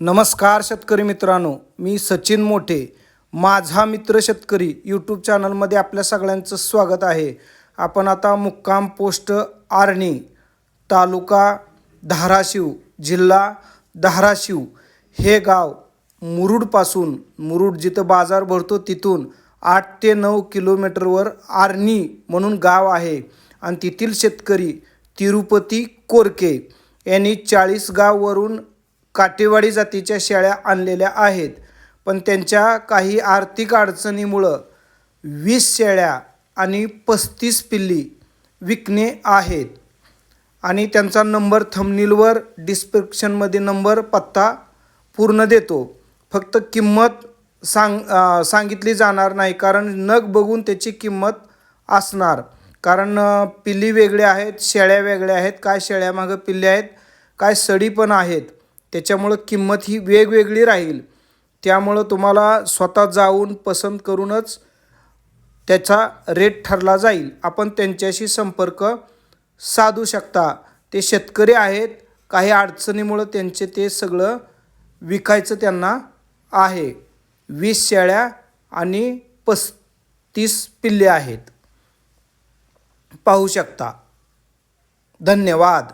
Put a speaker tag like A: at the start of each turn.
A: नमस्कार शेतकरी मित्रांनो मी सचिन मोठे. माझा मित्र शेतकरी यूट्यूब चॅनलमध्ये आपल्या सगळ्यांचं स्वागत आहे. आपण आता मुक्काम पोस्ट आर्णी तालुका धाराशिव जिल्हा धाराशिव हे गाव मुरुडपासून मुरुड जिथं बाजार भरतो तिथून आठ ते नऊ किलोमीटरवर आर्णी म्हणून गाव आहे. आणि तेथील शेतकरी तिरुपती कोरके यांनी चाळीस गाववरून काटेवाडी जातीच्या शेळ्या आणलेल्या आहेत. पण त्यांच्या काही आर्थिक अडचणीमुळं वीस शेळ्या आणि पस्तीस पिल्ली विकणे आहेत. आणि त्यांचा नंबर थमनीलवर डिस्क्रिप्शनमध्ये नंबर पत्ता पूर्ण देतो. फक्त किंमत सांग सांगितली जाणार नाही कारण नग बघून त्याची किंमत असणार. कारण पिल्ली वेगळ्या आहेत शेळ्या वेगळ्या आहेत काय शेळ्यामागं पिल्ले आहेत काय सडी पण आहेत. त्याच्यामुळं किंमत ही वेगवेगळी राहील. त्यामुळं तुम्हाला स्वतः जाऊन पसंत करूनच त्याचा रेट ठरला जाईल. आपण त्यांच्याशी संपर्क साधू शकता. ते शेतकरी आहेत. काही अडचणीमुळं त्यांचे ते सगळं विकायचं त्यांना आहे. वीस शेळ्या आणि पस्तीस पिल्ले आहेत. पाहू शकता. धन्यवाद.